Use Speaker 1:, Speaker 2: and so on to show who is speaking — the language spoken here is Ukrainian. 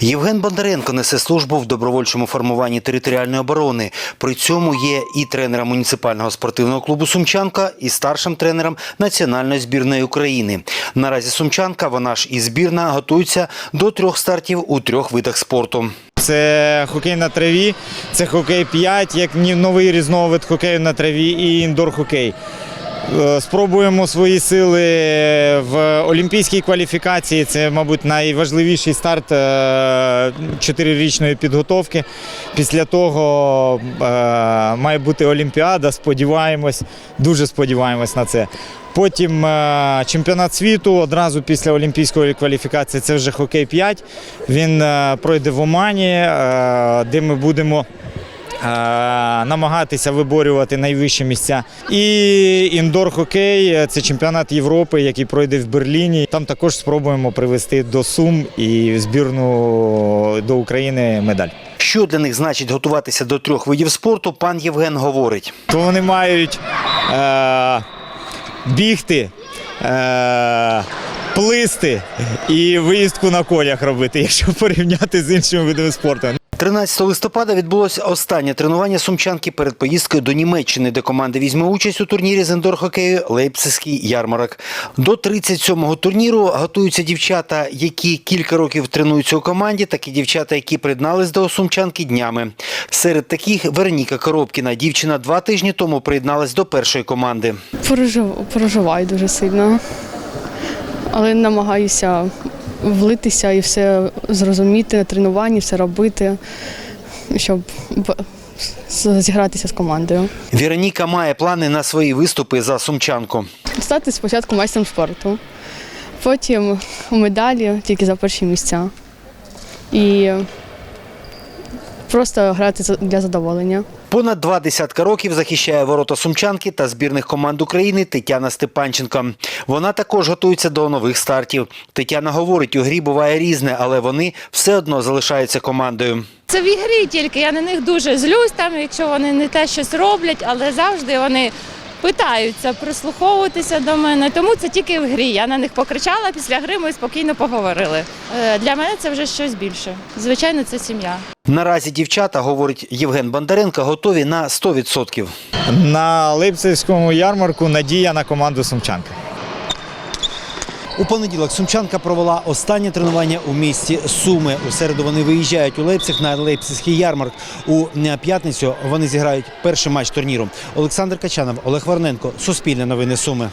Speaker 1: Євген Бондаренко несе службу в добровольчому формуванні територіальної оборони. При цьому є і тренером муніципального спортивного клубу Сумчанка, і старшим тренером національної збірної України. Наразі Сумчанка, вона ж і збірна, готується до трьох стартів у трьох видах спорту.
Speaker 2: Це хокей на траві, це хокей 5, як новий різновид хокею на траві і індор-хокей. Е, Спробуємо свої сили в олімпійській кваліфікації. Це, мабуть, найважливіший старт е, чотирирічної підготовки. Після того е, має бути Олімпіада. Сподіваємось, дуже сподіваємось на це. Потім чемпіонат світу одразу після олімпійської кваліфікації це вже хокей 5. Він пройде в Омані, де ми будемо намагатися виборювати найвищі місця. І індор-хокей е, це чемпіонат Європи, який пройде в Берліні. Там також спробуємо привезти до Сум і збірну до України медаль.
Speaker 1: Що для них значить готуватися до трьох видів спорту, пан Євген говорить.
Speaker 2: То вони мають е, бігти. Е, Плисти і виїздку на конях робити, якщо порівняти з іншими видами спорту.
Speaker 1: 13 листопада відбулося останнє тренування сумчанки перед поїздкою до Німеччини, де команда візьме участь у турнірі з індор-хокею Лейпцизький ярмарок. До 37-го турніру готуються дівчата, які кілька років тренуються у команді, так і дівчата, які приєднались до сумчанки днями. Серед таких Вероніка Коробкіна. Дівчина два тижні тому приєдналась до першої команди.
Speaker 3: Пережив- переживаю дуже сильно, але намагаюся влитися і все зрозуміти на тренуванні, все робити, щоб зігратися з командою.
Speaker 1: Вероніка має плани на свої виступи за сумчанку.
Speaker 3: Стати спочатку майстром спорту, потім у медалі тільки за перші місця. І просто грати для задоволення.
Speaker 1: Понад два десятка років захищає ворота сумчанки та збірних команд України Тетяна Степанченко. Вона також готується до нових стартів. Тетяна говорить, у грі буває різне, але вони все одно залишаються командою.
Speaker 4: Це в ігрі тільки. Я на них дуже злюсь, там, якщо вони не те щось роблять, але завжди вони питаються прислуховуватися до мене. Тому це тільки в грі. Я на них покричала після гри, ми спокійно поговорили. Е, Для мене це вже щось більше. Звичайно, це сім'я.
Speaker 1: Наразі дівчата, говорить Євген Бондаренко, готові на 100%.
Speaker 2: На Липцевському ярмарку надія на команду Сумчанка.
Speaker 1: У понеділок Сумчанка провела останнє тренування у місті Суми. У середу вони виїжджають у Лейпциг на Лейпцигський ярмарк. У е, п'ятницю вони зіграють перший матч турніру. Олександр Качанов, Олег Варненко, Суспільне новини Суми.